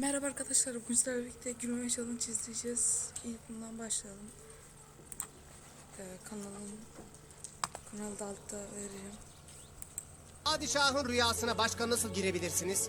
Merhaba arkadaşlar, bugün sizlerle birlikte gülmeme challenge izleyeceğiz. İlk bundan başlayalım. Ee, kanalın kanalı da altta vereceğim. Padişahın rüyasına başka nasıl girebilirsiniz?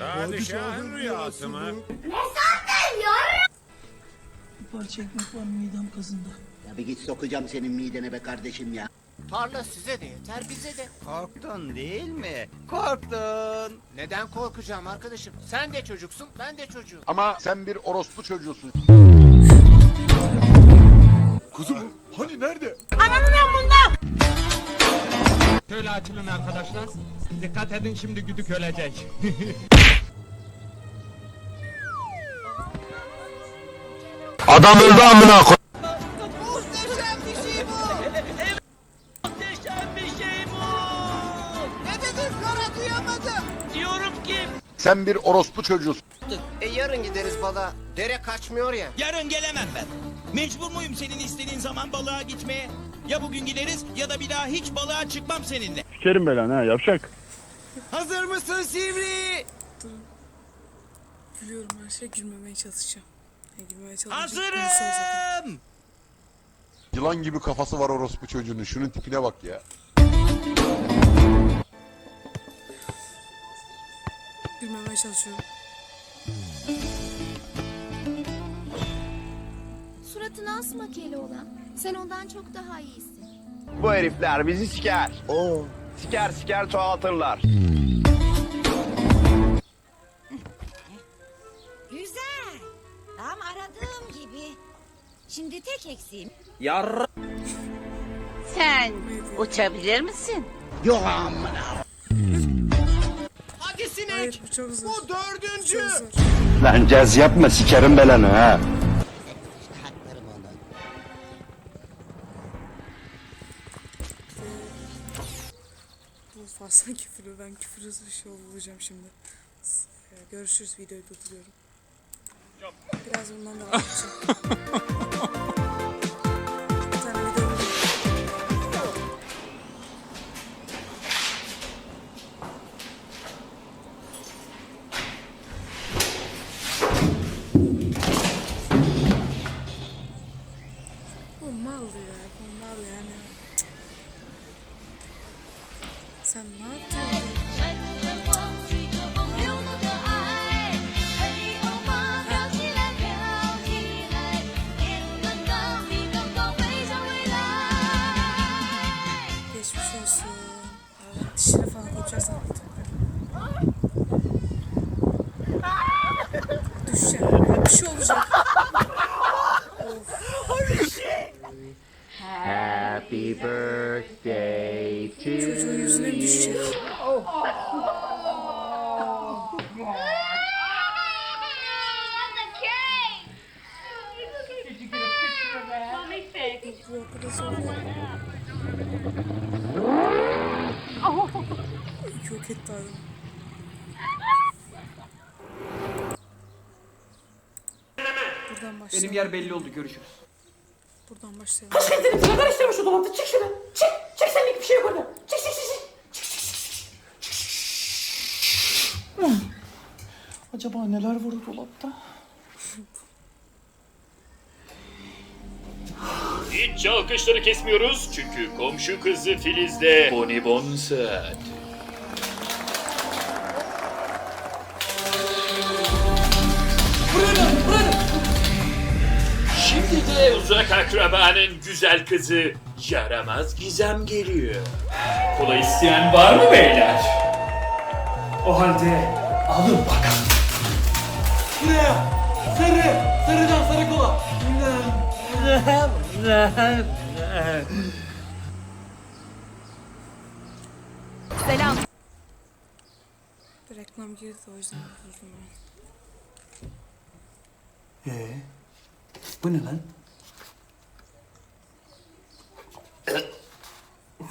Padişahın rüyası mı? Bir parça ekmek var midem kazındı. Ya bir git sokacağım senin midene be kardeşim ya. Tarla size de yeter bize de. Korktun değil mi? Korktun. Neden korkacağım arkadaşım? Sen de çocuksun, ben de çocuğum. Ama sen bir orospu çocuğusun. Kuzum hani nerede? Şöyle açılın arkadaşlar. Dikkat edin şimdi güdük ölecek. Adam öldü amına koy. Sen bir orospu çocuğusun. E yarın gideriz bala. Dere kaçmıyor ya. Yarın gelemem ben. Mecbur muyum senin istediğin zaman balığa gitmeye? Ya bugün gideriz ya da bir daha hiç balığa çıkmam seninle. Sikerim belanı ha yavşak. Hazır mısın Sivri? Gülüyorum her şey gülmemeye çalışacağım. Yani gülmemeye çalışacağım. Hazırım. Yılan gibi kafası var orospu çocuğunun. Şunun tipine bak ya. Gülmemeye çalışıyorum. Suratını asma Keloğlan. Sen ondan çok daha iyisin. Bu herifler bizi siker. Oo. Siker siker çoğaltırlar. Güzel. Tam aradığım gibi. Şimdi tek eksiğim. Sen uçabilir misin? Yok amına. Hayır bu çok zor. Bu dördüncü. Çok zor. Lan caz yapma sikerim belanı ha. Bu fazla küfürü. Ben küfürsüz bir şey olacağım şimdi. E, Görüşürüz videoyu durduruyorum. Biraz bundan edeceğim. Mi düşecek? Yok etti adam. Buradan başlayalım. Benim yer belli oldu görüşürüz. Buradan başlayalım. Sigara isteme şu dolapta çık şuradan. Çık. Çık senlik bir şey yok orada. Çık. Acaba neler var o dolapta? Hiç alkışları kesmiyoruz çünkü komşu kızı Filiz'de bonibon saat. Şimdi de uzak akrabanın güzel kızı yaramaz gizem geliyor. Kola isteyen var mı beyler? O halde alın bakalım. Selam. Reklam girdi o yüzden üzüldüm ben. Ee, bu ne lan?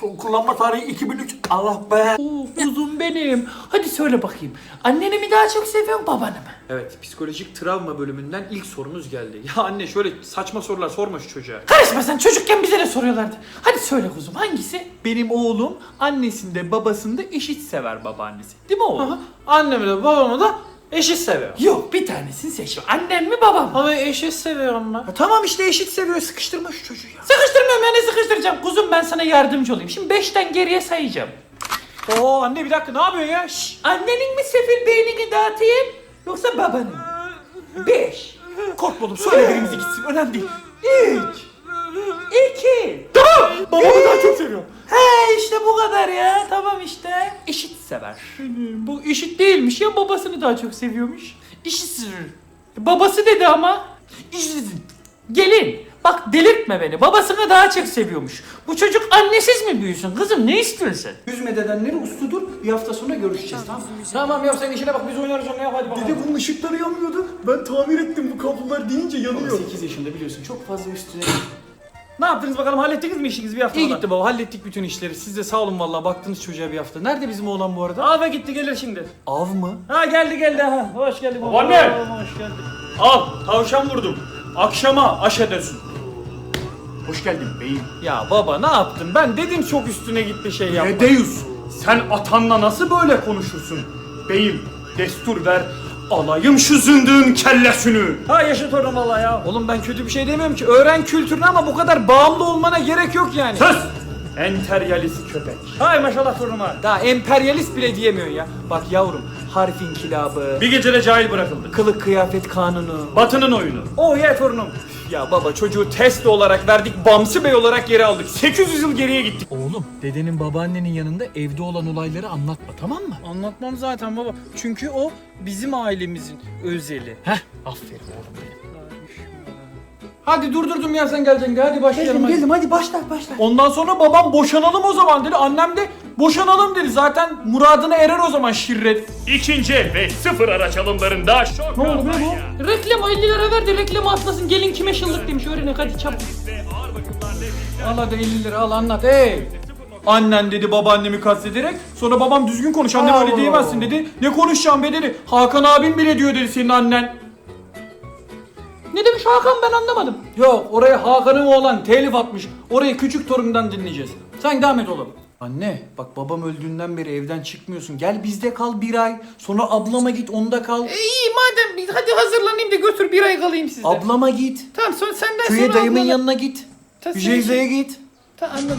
Son kullanma tarihi 2003. Allah be. Uzun benim. Hadi söyle bakayım. Anneni mi daha çok seviyorsun babanı mı? Evet psikolojik travma bölümünden ilk sorumuz geldi. Ya anne şöyle saçma sorular sorma şu çocuğa. Karışma sen çocukken bize de soruyorlardı. Hadi söyle kuzum hangisi? Benim oğlum annesinde babasında eşit sever babaannesi. Değil mi oğlum? Annemi de babamı da Eşit seviyorum. Yok bir tanesini seçiyorum. Annem mi babam mı? Ama eşit seviyorum lan. tamam işte eşit seviyor. Sıkıştırma şu çocuğu ya. Sıkıştırmıyorum ya ne sıkıştıracağım? Kuzum ben sana yardımcı olayım. Şimdi beşten geriye sayacağım. Oo anne bir dakika ne yapıyorsun ya? Şş, annenin mi sefil beynini dağıtayım yoksa babanın mı? Beş. Korkma oğlum söyle birimizi gitsin önemli değil. Üç. İki. Tamam. Babamı daha çok seviyorum. He işte bu kadar ya. Tamam işte. Eşit sever. Bu eşit değilmiş ya babasını daha çok seviyormuş. Eşit Babası dedi ama. Eşit. Gelin. Bak delirtme beni. Babasını daha çok seviyormuş. Bu çocuk annesiz mi büyüsün kızım? Ne istiyorsun sen? Yüzme dedenleri usludur. Bir hafta sonra görüşeceğiz tamam Tamam ya sen işine bak biz oynarız onu yap hadi bakalım. Dede bunun ışıkları yanmıyordu. Ben tamir ettim bu kablolar deyince yanıyor. 8 yaşında biliyorsun çok fazla üstüne. Ne yaptınız bakalım hallettiniz mi işinizi bir hafta İyi gitti baba hallettik bütün işleri. Siz de sağ olun vallahi baktınız çocuğa bir hafta. Nerede bizim oğlan bu arada? Av'a gitti gelir şimdi. Av mı? Ha geldi geldi ha. Hoş geldin baba. Babaanne! Hoş geldin. Al tavşan vurdum. Akşama aş edersin. Hoş geldin beyim. Ya baba ne yaptın? Ben dedim çok üstüne gitti şey yapma. Edeus sen atanla nasıl böyle konuşursun? Beyim destur ver alayım şu zındığın kellesini. Ha yaşa torun valla ya. Oğlum ben kötü bir şey demiyorum ki. Öğren kültürünü ama bu kadar bağımlı olmana gerek yok yani. Sus! Enteryalist köpek. Hay maşallah torunuma. Daha emperyalist bile diyemiyorsun ya. Bak yavrum harf inkilabı, Bir gecede cahil bırakıldı. kılık kıyafet kanunu. Batının oyunu. Oh ya torunum. Ya baba çocuğu test olarak verdik, Bamsı Bey olarak geri aldık. 800 yıl geriye gittik. Oğlum dedenin babaannenin yanında evde olan olayları anlatma tamam mı? Anlatmam zaten baba. Çünkü o bizim ailemizin özeli. Heh aferin oğlum benim. Hadi durdurdum ya sen geleceksin hadi başlayalım. Geldim geldim hadi başla başla. Ondan sonra babam boşanalım o zaman dedi. Annem de boşanalım dedi. Zaten muradına erer o zaman şirret. İkinci el ve sıfır araç alımlarında şok Ne oldu be kampanya. bu? Reklam 50 lira verdi reklamı atlasın gelin kime şıllık demiş öğrenin hadi çabuk. Al hadi 50 lira al anlat ey. Annen dedi babaannemi kastederek sonra babam düzgün konuş annem öyle diyemezsin dedi. Ne konuşacağım be dedi. Hakan abim bile diyor dedi senin annen. Ne demiş Hakan ben anlamadım. Yok oraya Hakan'ın oğlan telif atmış. Orayı küçük torundan dinleyeceğiz. Sen devam et oğlum. Anne bak babam öldüğünden beri evden çıkmıyorsun. Gel bizde kal bir ay. Sonra ablama git onda kal. İyi madem biz hadi hazırlanayım da götür bir ay kalayım sizde. Ablama git. Tamam sonra senden Köye sonra dayımın ablana- yanına git. Ta- Jeyze'ye git. Ta, anladım.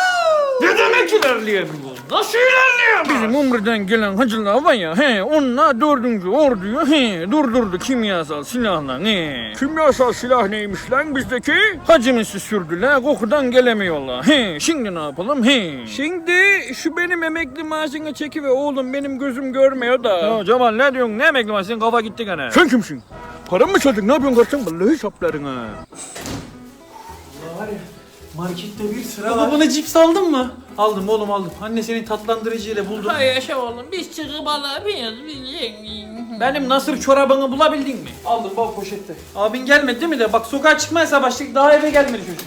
Ne demek ilerleyemiyor? Nasıl ilerleyemiyor? Bizim Umre'den gelen hacılar var ya, he, onlar dördüncü orduyu he, durdurdu kimyasal silahla. He. Kimyasal silah neymiş lan bizdeki? Hacımızı sürdüler, kokudan gelemiyorlar. He, şimdi ne yapalım? He. Şimdi şu benim emekli maaşını çeki ve oğlum benim gözüm görmüyor da. Ya Cemal ne diyorsun? Ne emekli maaşı? Senin kafa gitti gene. Sen kimsin? Param mı çaldın? Ne yapıyorsun kardeşim? Vallahi hesaplarına. var ya markette bir sıra var. Bana cips aldın mı? Aldım oğlum aldım. Anne senin tatlandırıcıyla buldum. Hay yaşa oğlum biz çıkıp alabiliyoruz. Benim nasır çorabını bulabildin mi? Aldım baba poşette. Abin gelmedi değil mi de? Bak sokağa çıkmaya başladık daha eve gelmedi çocuk.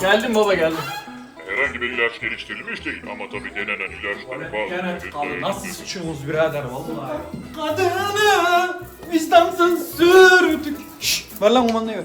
Geldim baba geldim. Herhangi bir ilaç geliştirilmiş değil ama tabii denenen ilaçları bazı Abi nasıl sıçıyorsunuz birader vallahi. Kadını vicdansız sürdük. Şşş ver lan kumandayı ver.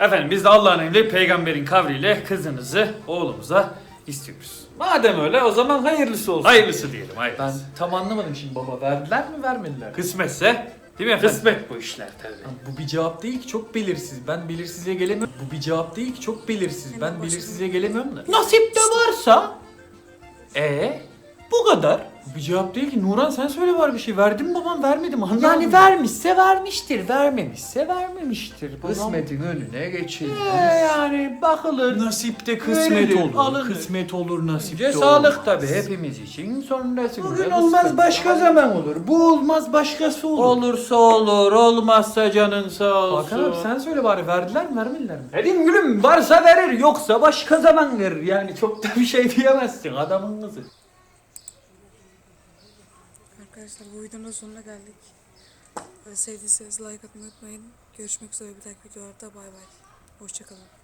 Efendim biz de Allah'ın emri peygamberin kavliyle kızınızı oğlumuza istiyoruz. Madem öyle o zaman hayırlısı olsun. Hayırlısı diyelim hayırlısı. Ben tam anlamadım şimdi baba. Verdiler mi vermediler? mi? Kısmetse değil mi efendim? Kısmet bu işler tabii. Bu bir cevap değil ki çok belirsiz. Ben belirsizliğe gelemiyorum. Bu bir cevap değil ki çok belirsiz. Ben belirsizliğe gelemiyorum da. Nasipte varsa E bu kadar. bu bir cevap değil ki. Nuran sen söyle var bir şey. Verdin mi babam vermedi mi? Anlamadım. Yani vermişse vermiştir, vermemişse vermemiştir. Kısmetin önüne geçilmez. Ee, yani bakılır. Nasipte kısmet Verilir, olur. alınır. Kısmet olur nasipte Önce olur. sağlık tabii hepimiz için. Sonrasında Bugün olmaz kısmet. başka zaman olur. Bu olmaz başkası olur. Olursa olur, olmazsa canın sağ olsun. Hakan abi sen söyle bari verdiler mi vermediler mi? Dedim gülüm varsa verir yoksa başka zaman verir. Yani çok da bir şey diyemezsin adamın kızı. Arkadaşlar bu videonun sonuna geldik. Sevdiyseniz like atmayı unutmayın. Görüşmek üzere bir dahaki videolarda bay bay. Hoşçakalın.